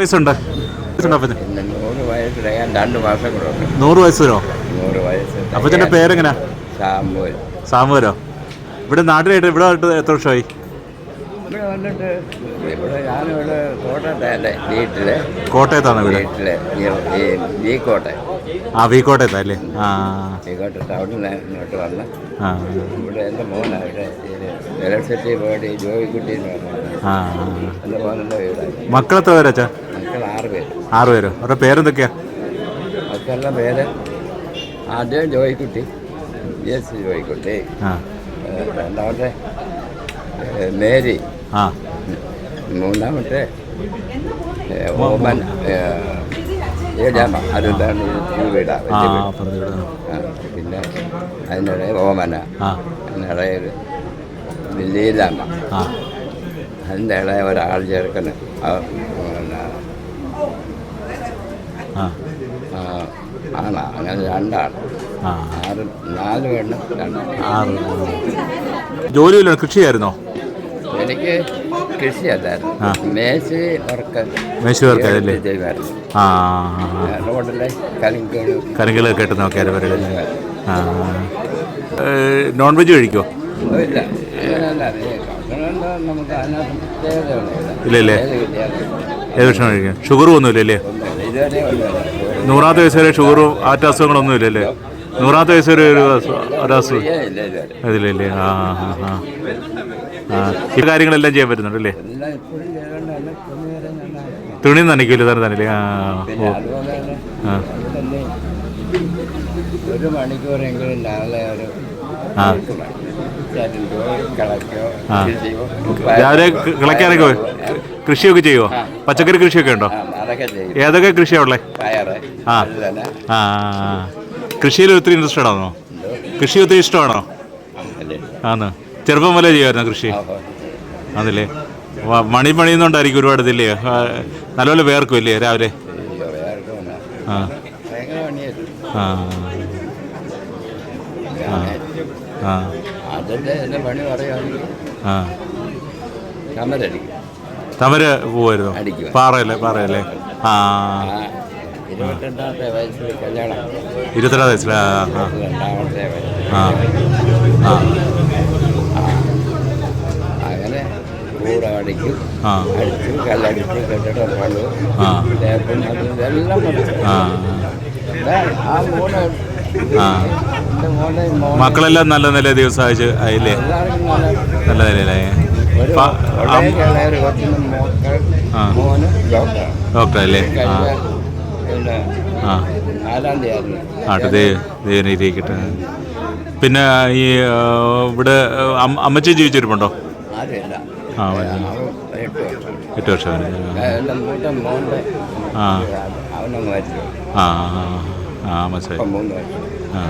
വയസ്സുണ്ട്? നൂറ് വയസ്സ് വരോ നൂറ് വയസ്സ് അപ്പച്ചന്റെ പേരെങ്ങനെയാ സാമ്പൂൽ സാമുവരോ ഇവിടെ നാട്ടിലായിട്ട് ഇവിടെ ആയിട്ട് എത്ര വർഷമായി? ഇവിടെ വന്നിട്ട് ഇവിടെ കോട്ടയത്തല്ലേ ആ. വി അല്ലേ ആ ഇവിടെ മക്കളെത്ര പേരച്ചാ ആറ് പേര്. ആറ് പേരോ? അവരുടെ പേരെന്തൊക്കെയാ? മക്കളുടെ പേര് ആദ്യം ജോയിക്കുട്ടി എസ് ജോയിക്കുട്ടി രണ്ടാമത്തെ മേരി ആ. മൂന്നാമത്തെ ഓമൻ ഏഴാമ ഈ വീടാ. ആ, പിന്നെ അതിനിടെ ഓമന അതിനിടെ ലീലാമ്മ. അതിന്റെ ഇടയിൽ ഒരാൾ ആ, ആണാ അങ്ങനെ രണ്ടാണ്. ആ. ആറ് നാല് പെണ്ണും രണ്ട് ആറ് ജോലിയില്ല കൃഷിയായിരുന്നോ? എനിക്ക് കൃഷിയല്ലായിരുന്നു. ആ. മേശി വർക്ക് മേശി. റോഡിലെ കെട്ടുന്ന ഒക്കെ ആ. നോൺ വെജ് കഴിക്കോ ഇല്ല? ഏത് ഭക്ഷണം കഴിക്കാം? ഷുഗറും ഒന്നുമില്ല. നൂറാമത്തെ വയസ്സ് വരെ ഷുഗറും ആറ്റ അസുഖങ്ങളൊന്നും ഇല്ലല്ലേ? നൂറാമത്തെ വയസ്സ് വരെ ഒരു അസു- ഒരു അസുഖം അതിലല്ലേ? ആ ആ ആ ആ. ഈ കാര്യങ്ങളെല്ലാം ചെയ്യാൻ പറ്റുന്നുണ്ട് അല്ലേ? തുണി നനയ്ക്കില്ല തന്നെ തന്നെ ആ ആ. ഒരു മണിക്കൂറെങ്കിലും രാവിലെ ഒരു ആ. എട്ട് മണി. ചരണ്ടോ, കിളക്കോ, ആ. കൃഷിയോ, രാവിലെ ക- കിളയ്ക്കാനൊക്കെ കൃഷിയൊക്കെ ചെയ്യുമോ പച്ചക്കറി കൃഷിയൊക്കെ ഉണ്ടോ? ഏതൊക്കെ കൃഷിയാ ഉള്ളത് ആ. ആ കൃഷിയിൽ ഒത്തിരി ഇൻട്രസ്റ്റഡ് ആണോ? കൃഷി ഒത്തിരി ഇഷ്ടമാണോ? ആന്ന്. ചെറുപ്പം മുതലേ ചെയ്യുമായിരുന്നു കൃഷി. അതല്ലേ മണി പണിയുന്നോണ്ടായിരിക്കും ഒരുപാട് ഇതില്ലേ? നല്ലപോലെ വേർക്കും ഇല്ലേ രാവിലെ? ആ. ആ. ആ. ആ. തമര് പോവായിരുന്നു. പാറയല്ലേ പാറയല്ലേ? ഇരുപത്തിരണ്ടാമത്തെ വയസ്സിൽ കല്യാണം. ഇരുപത്തിരണ്ട് രണ്ടാമത്തെ വയസ്സിൽ. ആ ആ. അങ്ങനെ അടിച്ചു കല്ലടിച്ചു കെട്ടിടം പണ്ടു ആ. തേപ്പും എല്ലാം ആ. ആ മൂന്ന് ആ. മക്കളെല്ലാം നല്ല ദിവസം സഹായിച്ച് ആയില്ലേ? നല്ല നിലയിലായി. ഡോക്ടർ അല്ലേ ആ. ആട്ടെ ഇരിക്കട്ടെ പിന്നെ ഈ ഇവിടെ അമ്മച്ചി ജീവിച്ചിരിപ്പുണ്ടോ? ആ, എട്ട് വർഷം. ആ. ആ ആ, മനസ്സിലായി ആ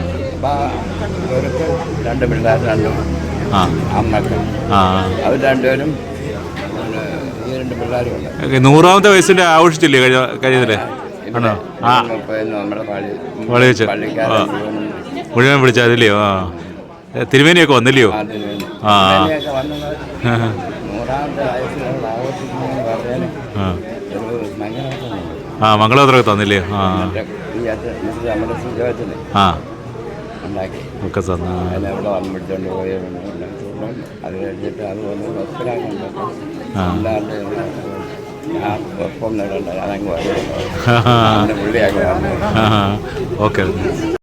രണ്ട് പിള്ളേർ രണ്ടും അമ്മയ്ക്ക്. ആ. അവർ രണ്ടുപേരും ഈ രണ്ട് പിള്ളേരും ഉണ്ട് ഈ നൂറാമത്തെ വയസ്സിന്റെ ആഘോഷിച്ചില്ലേ കഴിഞ്ഞ കഴിഞ്ഞതില്ലേ ആണോ? ആ. നമ്മുടെ പള്ളി പള്ളി വെച്ച്. പള്ളിക്കാരൻ ആ. മുഴുവനും. മുഴുവൻ വിളിച്ചതില്ലയോ? ആ. ഏ, തിരുമേനിയൊക്കെ വന്നില്ലയോ? ആ. ആ. മംഗളോത്രമൊക്കെ തന്നില്ലയോ ആ. ആ. ഉണ്ടാക്കി. ഒക്കെ തന്ന അതിനെ അവിടെ വന്ന് പിടിച്ചോണ്ട് പോയി അത് കഴിഞ്ഞിട്ട് അത് വന്ന് ആ. അല്ലാണ്ട് ഞാൻ ഒപ്പം നേടണ്ട അതങ്ങ് വരും. പുള്ളിയാക്കി വന്നു. ഓക്കെ.